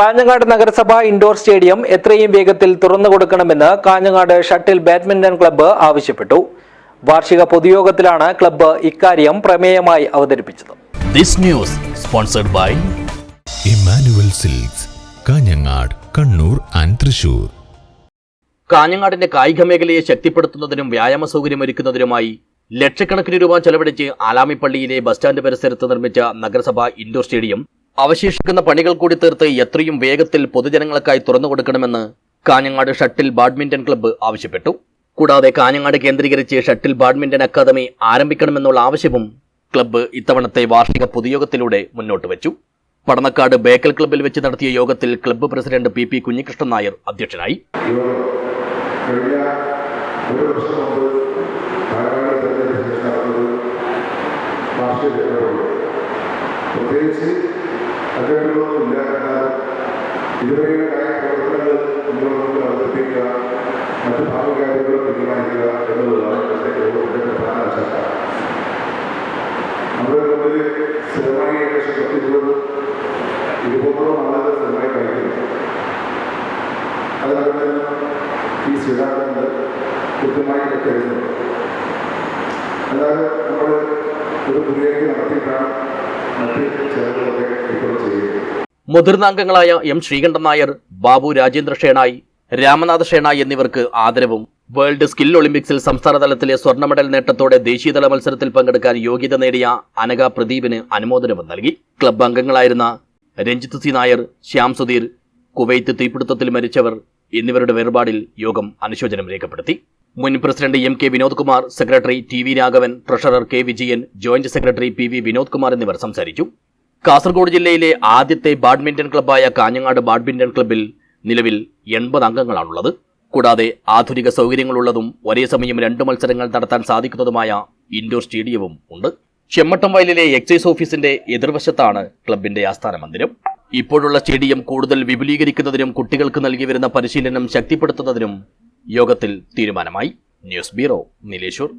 കാഞ്ഞങ്ങാട് നഗരസഭ indoor stadium എത്രയും വേഗത്തിൽ തുറന്നു കൊടുക്കണമെന്ന് കാഞ്ഞങ്ങാട് ഷട്ടിൽ ബാഡ്മിന്റൺ ക്ലബ്ബ് ആവശ്യപ്പെട്ടു. വാർഷിക പൊതുയോഗത്തിലാണ് ക്ലബ്ബ് ഇക്കാര്യം പ്രമേയമായി അവതരിപ്പിച്ചത്. This news sponsored by Emmanuel silks Kanhangad Kannur and Thrissur. കാഞ്ഞങ്ങാടിന്റെ കായിക മേഖലയെ ശക്തിപ്പെടുത്തുന്നതിനും വ്യായാമ സൗകര്യമൊരുക്കുന്നതിനുമായി ലക്ഷക്കണക്കിന് രൂപ ചെലവഴിച്ച് ആലാമിപ്പള്ളിയിലെ ബസ് സ്റ്റാൻഡ് പരിസരത്ത് നിർമ്മിച്ച നഗരസഭ ഇൻഡോർ സ്റ്റേഡിയം അവശേഷിക്കുന്ന പണികൾ കൂടി തീർത്ത് എത്രയും വേഗത്തിൽ പൊതുജനങ്ങൾക്കായി തുറന്നു കൊടുക്കണമെന്ന് കാഞ്ഞങ്ങാട് ഷട്ടിൽ ബാഡ്മിന്റൺ ക്ലബ്ബ് ആവശ്യപ്പെട്ടു. കൂടാതെ കാഞ്ഞങ്ങാട് കേന്ദ്രീകരിച്ച് ഷട്ടിൽ ബാഡ്മിന്റൺ അക്കാദമി ആരംഭിക്കണമെന്നുള്ള ആവശ്യവും ക്ലബ്ബ് ഇത്തവണത്തെ വാർഷിക പൊതുയോഗത്തിലൂടെ മുന്നോട്ട് വെച്ചു. പടന്നക്കാട് ബേക്കൽ ക്ലബ്ബിൽ വെച്ച് നടത്തിയ യോഗത്തിൽ club president P P Kunhikrishnan Nair അധ്യക്ഷനായി. യോഗം പ്രത്യേകിച്ച് അജണ്ടകളൊന്നുമില്ല എന്നാൽ ഇതുവരെയുള്ള മറ്റു ഭാവി കാര്യങ്ങൾ തീരുമാനിക്കുക എന്നുള്ളതാണ് ഇന്നത്തെ യോഗത്തിന്റെ പ്രധാന അജണ്ട നമ്മുടെ മുമ്പിൽ സ്ഥിരമായി ഏകദേശം അതുകൊണ്ട് ഈ സിദ്ധാന്തങ്ങൾ കൃത്യമായി കരുതുന്നു അല്ലാതെ നമ്മൾ ഒരു പുതിയ നടത്തിയിട്ടാണ് മുതിർന്ന അംഗങ്ങളായ എം ശ്രീകണ്ഠൻ നായർ ബാബു രാജേന്ദ്ര ഷേണായി രാമനാഥ ഷേണായി എന്നിവർക്ക് ആദരവും. വേൾഡ് സ്കിൽ ഒളിമ്പിക്സിൽ സംസ്ഥാന തലത്തിലെ സ്വർണ മെഡൽ നേട്ടത്തോടെ ദേശീയതല മത്സരത്തിൽ പങ്കെടുക്കാൻ യോഗ്യത നേടിയ അനഘ പ്രദീപിന് അനുമോദനവും നൽകി. ക്ലബ് അംഗങ്ങളായിരുന്ന രഞ്ജിത്ത് സി നായർ ശ്യാം സുധീർ കുവൈത്ത് തീപിടുത്തത്തിൽ മരിച്ചവർ എന്നിവരുടെ വേർപാടിൽ യോഗം അനുശോചനം രേഖപ്പെടുത്തി. മുൻ president M K Vinod Kumar secretary T V Raghavan treasurer K Vijayan joint secretary P V Vinod Kumar എന്നിവർ സംസാരിച്ചു. കാസർഗോഡ് ജില്ലയിലെ ആദ്യത്തെ ബാഡ്മിന്റൺ ക്ലബ്ബായ കാഞ്ഞങ്ങാട് ബാഡ്മിന്റൺ ക്ലബ്ബിൽ നിലവിൽ എൺപത് അംഗങ്ങളാണുള്ളത്. കൂടാതെ ആധുനിക സൗകര്യങ്ങളുള്ളതും ഒരേ സമയം രണ്ട് മത്സരങ്ങൾ നടത്താൻ സാധിക്കുന്നതുമായ ഇൻഡോർ സ്റ്റേഡിയവും ഉണ്ട്. ചെമ്മട്ടം വയലിലെ എക്സൈസ് ഓഫീസിന്റെ എതിർവശത്താണ് ക്ലബിന്റെ ആസ്ഥാന മന്ദിരം. ഇപ്പോഴുള്ള സ്റ്റേഡിയം കൂടുതൽ വിപുലീകരിക്കുന്നതിനും കുട്ടികൾക്ക് നൽകി വരുന്ന പരിശീലനം ശക്തിപ്പെടുത്തുന്നതിനും യോഗത്തിൽ തീരുമാനമായി. News bureau Nileshwar.